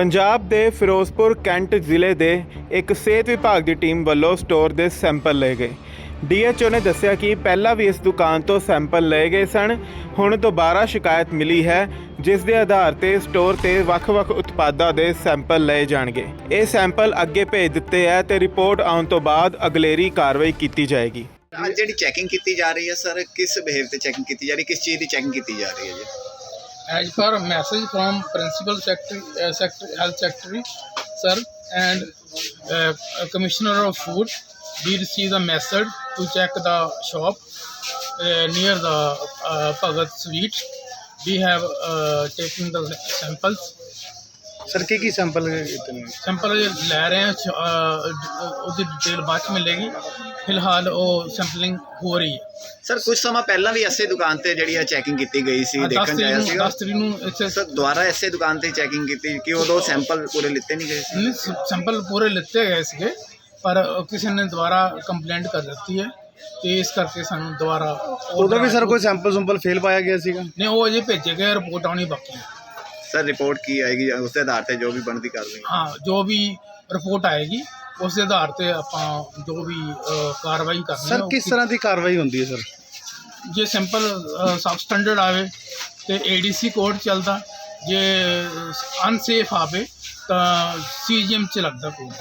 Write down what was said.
ਪੰਜਾਬ ਦੇ ਫਿਰੋਜ਼ਪੁਰ, ਕੈਂਟ ਜ਼ਿਲ੍ਹੇ ਦੇ ਇੱਕ ਸਿਹਤ ਵਿਭਾਗ ਦੀ ਟੀਮ ਵੱਲੋਂ ਸਟੋਰ ਦੇ ਸੈਂਪਲ ਲਏ ਗਏ। ਡੀਐਚਓ ਨੇ ਦੱਸਿਆ ਕਿ ਪਹਿਲਾਂ ਵੀ ਇਸ ਦੁਕਾਨ ਤੋਂ ਸੈਂਪਲ ਲਏ ਗਏ ਸਨ, ਹੁਣ ਦੁਬਾਰਾ ਸ਼ਿਕਾਇਤ ਮਿਲੀ ਹੈ, ਜਿਸ ਦੇ ਆਧਾਰ ਤੇ ਸਟੋਰ ਤੇ ਵੱਖ-ਵੱਖ ਉਤਪਾਦਾਂ ਦੇ ਸੈਂਪਲ ਲਏ ਜਾਣਗੇ। ਇਹ ਸੈਂਪਲ ਅੱਗੇ ਭੇਜ ਦਿੱਤੇ ਹੈ ਤੇ ਰਿਪੋਰਟ ਆਉਣ ਤੋਂ ਬਾਅਦ ਅਗਲੇਰੀ ਕਾਰਵਾਈ ਕੀਤੀ ਜਾਏਗੀ। ਅੱਜ ਜਿਹੜੀ ਚੈਕਿੰਗ ਕੀਤੀ ਜਾ ਰਹੀ ਹੈ, ਸਰ, ਕਿਸ ਬਿਹੇਵ ਤੇ ਚੈਕਿੰਗ ਕੀਤੀ ਜਾ ਰਹੀ ਹੈ, ਕਿਸ ਚੀਜ਼ ਦੀ ਚੈਕਿੰਗ ਕੀਤੀ ਜਾ ਰਹੀ ਹੈ ਜੀ? As per message from principal secretary, uh, secretary health secretary sir and uh, commissioner of food we received a message to check the shop uh, near the uh, Bhagat we have uh, taken the samples sir ਕੀ ਕੀ sample ਕੀਤੇ ਨੇ? Sample ਲੈ ਰਹੇ ਹਾਂ ਉਹਦੀ detail ਬਾਅਦ ਚ ਮਿਲੇਗੀ। ਫਿਲਹਾਲ ਉਹ ਸੈਂਪਲਿੰਗ ਹੋ ਰਹੀ ਹੈ। ਸਰ ਕੁਝ ਸਮਾਂ ਪਹਿਲਾਂ ਵੀ ਐਸੇ ਦੁਕਾਨ ਤੇ ਜਿਹੜੀ ਆ ਚੈਕਿੰਗ ਕੀਤੀ ਗਈ ਸੀ 10 ਦੇਖਣ ਤਰੀਕ ਜਾਇਆ ਨੂੰ ਸੀਗਾ? 10 ਤਰੀਕ ਨੂੰ ਇੱਥੇ ਸਰ ਦੁਬਾਰਾ ਐਸੇ ਦੁਕਾਨ ਤੇ ਚੈਕਿੰਗ ਕੀਤੀ ਕਿ ਉਦੋਂ ਸੈਂਪਲ ਪੂਰੇ ਲਿੱਤੇ ਨਹੀਂ ਗਏ ਸੀ? ਨਹੀਂ ਸੈਂਪਲ ਪੂਰੇ ਲਿੱਤੇ ਗਏ ਸੀਗੇ ਪਰ ਕਿਸੇ ਨੇ ਦੁਬਾਰਾ ਕੰਪਲੇਂਟ ਕਰ ਦਿੱਤੀ ਹੈ ਤੇ ਇਸ ਕਰਕੇ ਸਾਨੂੰ ਦੁਬਾਰਾ ਉਦੋਂ ਵੀ ਸਰ ਕੋਈ ਸੈਂਪਲ ਸੰਪਲ ਫੇਲ ਪਾਇਆ ਗਿਆ ਸੀਗਾ? ਨਹੀਂ ਉਹ ਅਜੇ ਭੇਜੇ ਗਏ ਰਿਪੋਰਟ ਆਉਣੀ ਬਾਕੀ ਹੈ। ਸਰ ਰਿਪੋਰਟ ਕੀ ਆਏਗੀ? ਉਸ ਦੇ ਆਧਾਰ ਤੇ ਜੋ ਵੀ ਬਣਦੀ ਕਾਰਵਾਈ ਹਾਂ ਜੋ ਵੀ ਰਿਪੋਰਟ ਆਏਗੀ ਉਸ ਦੇ ਆਧਾਰ ਤੇ ਆਪਾਂ ਜੋ ਵੀ ਕਾਰਵਾਈ ਕਰਨੀ ਹੈ ਸਰ ਉਹ ਕਿਸ ਤਰ੍ਹਾਂ ਦੀ ਕਾਰਵਾਈ ਹੁੰਦੀ ਹੈ ਸਰ? ਜੇ ਸਿੰਪਲ ਸਬ ਸਟੈਂਡਰਡ ਆਵੇ ਤੇ ਏਡੀਸੀ ਕੋਡ ਚੱਲਦਾ ਜੇ ਅਨਸੇਫ ਆਵੇ ਤਾਂ ਸੀਜੀਐਮ ਚ ਲੱਗਦਾ ਠੀਕ।